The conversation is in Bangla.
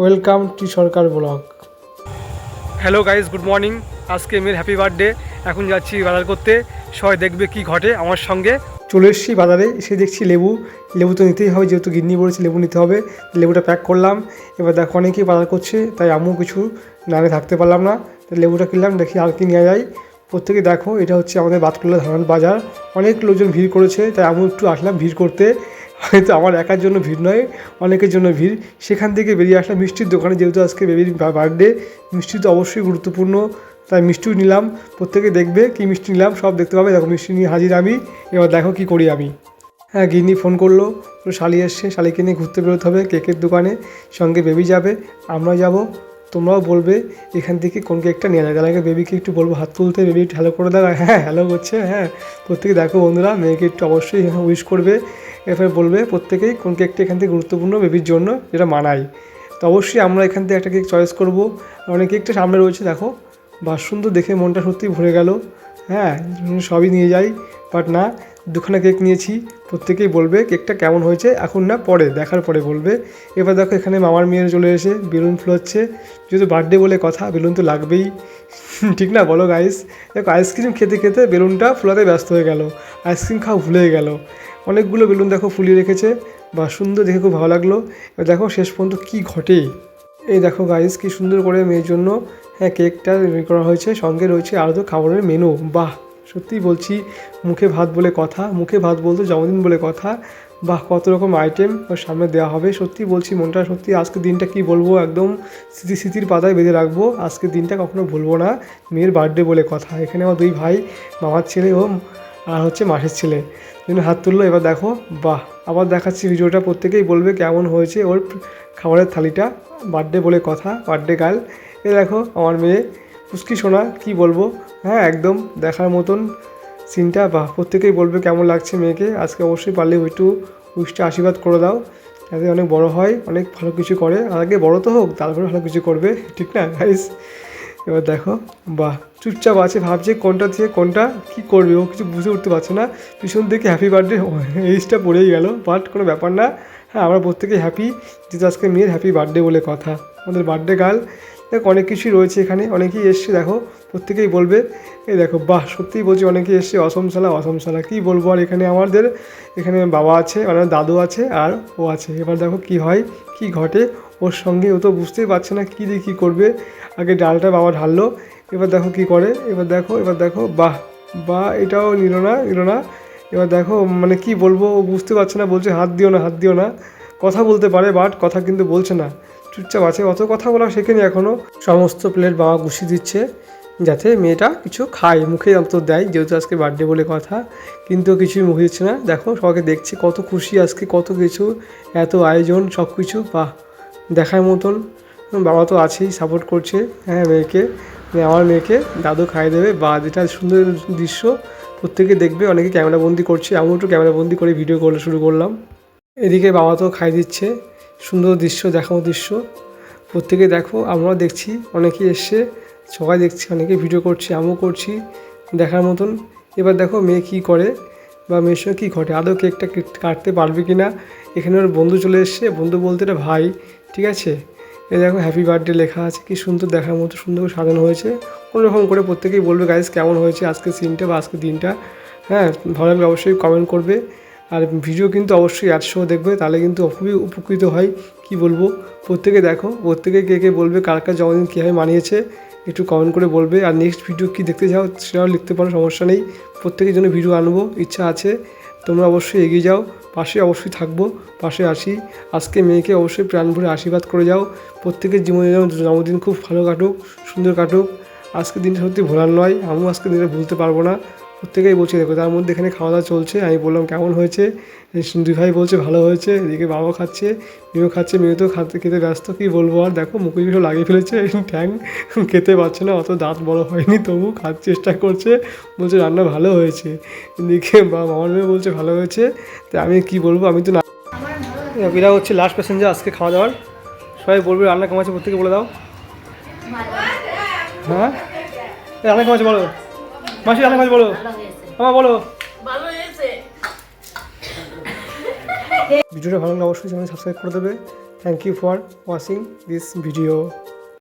Welcome to Sarkar blog. Hello guys good morning. আজকে মেয়ের হ্যাপি বার্থডে। এখন যাচ্ছি বাজার করতে। সবাই দেখবে কি ঘটে আমার সঙ্গে। চলে এসেছি বাজারে এসে দেখছি লেবু। লেবু তো নিতেই হবে যেহেতু গিন্নি বলেছে লেবু নিতে হবে। লেবুটা প্যাক করলাম। এবার দেখো অনেকেই বাজার করছে তাই আমিও কিছু না নিয়ে থাকতে পারলাম না। তাই লেবুটা কিনলাম দেখি আর কি নেওয়া যায়। প্রত্যেকে দেখো এটা হচ্ছে আমাদের বাতকুল্লা ধারণ বাজার। অনেক লোকজন ভিড় করেছে তাই আমিও একটু আসলাম ভিড় করতে। হয়তো আমার একার জন্য ভিড় নয়, অনেকের জন্য ভিড়। সেখান থেকে বেরিয়ে আসলাম মিষ্টির দোকানে, যেহেতু আজকে বেবির বার্থডে মিষ্টি তো অবশ্যই গুরুত্বপূর্ণ। তাই মিষ্টিও নিলাম, প্রত্যেকে দেখবে কি মিষ্টি নিলাম, সব দেখতে পাবে। দেখো, মিষ্টি নিয়ে হাজির আমি, এবার দেখো কি করি আমি। হ্যাঁ গিন্নি ফোন করল শালি এসছে, শালিকে নিয়ে ঘুরতে বেরোতে হবে, কেকের দোকানে, সঙ্গে বেবি যাবে আমরা যাব। তোমরাও বলবে এখান থেকে কোন কেকটা নিয়ে তার আগে বেবিকে একটু বলব, হাত তুলতে বেবি একটু হ্যালো করে দাও। হ্যাঁ হ্যালো করছে হ্যাঁ। প্রত্যেকে দেখো বন্ধুরা, মেয়েকে একটু অবশ্যই উইশ করবে। এরপরে বলবে প্রত্যেকেই কোন কেকটা এখান থেকে গুরুত্বপূর্ণ বেবির জন্য যেটা মানায়। তো অবশ্যই আমরা এখান থেকে একটা কেক চয়েস করব। অনেক কেকটা সামনে রয়েছে, দেখো। বা সুন্দর দেখে মনটা সত্যি ভরে গেল। হ্যাঁ সবই নিয়ে যাই। বাট না, দুখানা কেক নিয়েছি। প্রত্যেকেই বলবে কেকটা কেমন হয়েছে। এখন না, পরে, দেখার পরে বলবে। এবার দেখো, এখানে মামার মেয়ের চলে এসে বেলুন ফুলোচ্ছে। যেহেতু বার্থডে বলে কথা, বেলুন তো লাগবেই। ঠিক না? বলো গাইস দেখো আইসক্রিম খেতে খেতে বেলুনটা ফুলাতে ব্যস্ত হয়ে গেল। আইসক্রিম খাওয়া ভুলে গেল। অনেকগুলো বেলুন দেখো ফুলিয়ে রেখেছে। বা সুন্দর দেখে খুব ভালো লাগল। এবার দেখো, শেষ পর্যন্ত কী ঘটে। এই দেখো গাইস কি সুন্দর করে মেয়ের জন্য হ্যাঁ কেকটা রেডি করা হয়েছে। সঙ্গে রয়েছে আরও তো খাবারের মেনু বাহ সত্যিই বলছি, মুখে ভাত বলে কথা, মুখে ভাত বলতে জন্মদিন বলে কথা। বাহ, কত রকম আইটেম ওর সামনে দেওয়া হবে। সত্যি বলছি, মনটা সত্যি আজকের দিনটা কি বলব, একদম স্মৃতি স্মৃতির পাতায় বেঁধে রাখব। আজকের দিনটা কখনো ভুলবো না, মেয়ের বার্থডে বলে কথা। এখানে আমার দুই ভাই, মামার ছেলে ও আর হচ্ছে মাসের ছেলে। জন্য হাত তুললো, এবার দেখো, বাহ, আবার দেখাচ্ছি ভিডিওটা। প্রত্যেকেই বলবে কেমন হয়েছে ওর খাবারের থালিটা বার্থডে বলে কথা বার্থডে গাল এ দেখো, আমার মেয়ে পুষ্কি সোনা, কি বলব? হ্যাঁ একদম দেখার মতন সিনটা বা প্রত্যেকেই বলবে কেমন লাগছে মেয়েকে। আজকে অবশ্যই পারলে একটু উইশটা আশীর্বাদ করে দাও, যাতে অনেক বড় হয়, অনেক ভালো কিছু করে। আগে বড় তো হোক, তারপরে ভালো কিছু করবে, ঠিক না গাইস এবার দেখো, বাহ, চুপচাপ আছে, ভাবছে কোনটা দিয়ে কোনটা কি করবে, ও কিছু বুঝে উঠতে পারছে না। পিছন থেকে হ্যাপি বার্থডে এইজটা পড়েই গেল বাট কোনো ব্যাপার না। হ্যাঁ আমরা প্রত্যেকেই হ্যাপি যেহেতু আজকে মেয়ের হ্যাপি বার্থডে বলে কথা। আমাদের বার্থডে গার্ল দেখ, অনেক কিছুই রয়েছে এখানে, অনেকেই এসছে, দেখো, প্রত্যেকেই বলবে। এই দেখো, বাহ, সত্যিই বলছি, অনেকেই এসছে অসমশালা অসমশালা কী বলব? আর এখানে আমাদের, এখানে বাবা আছে মানে দাদু আছে, আর ও আছে। এবার দেখো কি হয়, কি ঘটে ওর সঙ্গে, ও তো বুঝতেই পারছে না কী দিয়ে কী করবে। আগে ডালটা বাবা ঢাললো, এবার দেখো কি করে, এবার দেখো এবার দেখো, বাহ বাহ, এটাও নিল না নিল না। এবার দেখো মানে কি বলব, ও বুঝতে পারছে না, বলছে হাত দিও না, হাত দিও না। কথা বলতে পারে, বাট কথা কিন্তু বলছে না। চুপচাপ আছে, অত কথা বলা শেখেনি এখনও সমস্ত প্লেট বাবা গুছি দিচ্ছে, যাতে মেয়েটা কিছু খায়, মুখে অন্তত দেয়, যেহেতু আজকে বার্থডে বলে কথা। কিন্তু কিছুই মুখে দিচ্ছে না। দেখো, সবাইকে দেখছি, কত খুশি আজকে, কত কিছু, এত আয়োজন সব কিছু বাহ। দেখার মতন। বাবা তো আছেই সাপোর্ট করছে। হ্যাঁ মেয়েকে। আমার মেয়েকে দাদু খাইয়ে দেবে। বা, যেটা সুন্দর দৃশ্য, প্রত্যেকে দেখবে। অনেকে ক্যামেরাবন্দি করছে। আমিও একটু ক্যামেরাবন্দি করে ভিডিও করলে শুরু করলাম। এদিকে বাবা তো খাই দিচ্ছে। সুন্দর দৃশ্য দেখানো দৃশ্য। প্রত্যেকে দেখো, আমরাও দেখছি। অনেকে এসছে, সবাই দেখছি, অনেকে ভিডিও করছে, আমিও করছি, দেখার মতন। এবার দেখো মেয়ে কী করে, বা মেয়ের সঙ্গে কী ঘটে? আদৌ কেকটা কাটতে পারবে কি না এখানে ওর বন্ধু চলে এসছে। বন্ধু বলতে এটা ভাই। ঠিক আছে? এ দেখো হ্যাপি বার্থডে লেখা আছে, কি সুন্দর দেখার মতো সুন্দর করে সাজানো হয়েছে। কোনোরকম করে প্রত্যেকেই বলবে গাইজ কেমন হয়েছে আজকে সিনটা বা আজকের দিনটা? হ্যাঁ ভালো লাগলে অবশ্যই কমেন্ট করবে। আর ভিডিও কিন্তু অবশ্যই একশো দেখবে, তাহলে কিন্তু খুবই উপকৃত হয়। কি বলব? প্রত্যেকে দেখো, প্রত্যেকে কে কে বলবে, কার কার জন্মদিন কীভাবে মানিয়েছে, একটু কমেন্ট করে বলবে। আর নেক্সট ভিডিও কী দেখতে চাও, সেটাও লিখতে পারো, সমস্যা নেই। প্রত্যেকের জন্য ভিডিও আনব, ইচ্ছা আছে। তোমরা অবশ্যই এগিয়ে যাও। পাশে অবশ্যই থাকব, পাশে আসি। আজকে মেয়েকে অবশ্যই প্রাণ ভরে আশীর্বাদ করে যাও। প্রত্যেকের জীবনে যেন জন্মদিন খুব ভালো কাটুক, সুন্দর কাটুক। আজকের দিনটা সত্যি ভোলার নয়, আমিও আজকের দিনটা ভুলতে পারব না। প্রত্যেকেই বলছে, দেখো, তার মধ্যে এখানে খাওয়া দাওয়া চলছে। আমি বললাম, কেমন হয়েছে? দুই ভাই বলছে, ভালো হয়েছে। এদিকে বাবা খাচ্ছে, মেয়েও খাচ্ছে, মেয়ে তো খাতে, খেতে ব্যস্ত, কী বলব আর? দেখো মুখে কিছু লাগিয়ে ফেলেছে, ঠ্যাং খেতে পারছে না, অত দাঁত বড় হয়নি, তবু খাওয়ার চেষ্টা করছে। বলছে, রান্না ভালো হয়েছে। এদিকে বা, মামার মেয়ে বলছে, ভালো হয়েছে। তা আমি কি বলব, আমি তো না এরা হচ্ছে লাস্ট প্যাসেঞ্জার আজকে খাওয়া দাওয়ার সবাই বলবে, রান্না কেমন আছে প্রত্যেকে বলে দাও। হ্যাঁ? রান্না কেমন আছে বলো? মাসি, রান্না মাসি বলো। আমার বলো। ভালো হয়েছে ভিডিওটা ভালো লাগলে অবশ্যই চ্যানেল সাবস্ক্রাইব করে দেবে। Thank you for watching this video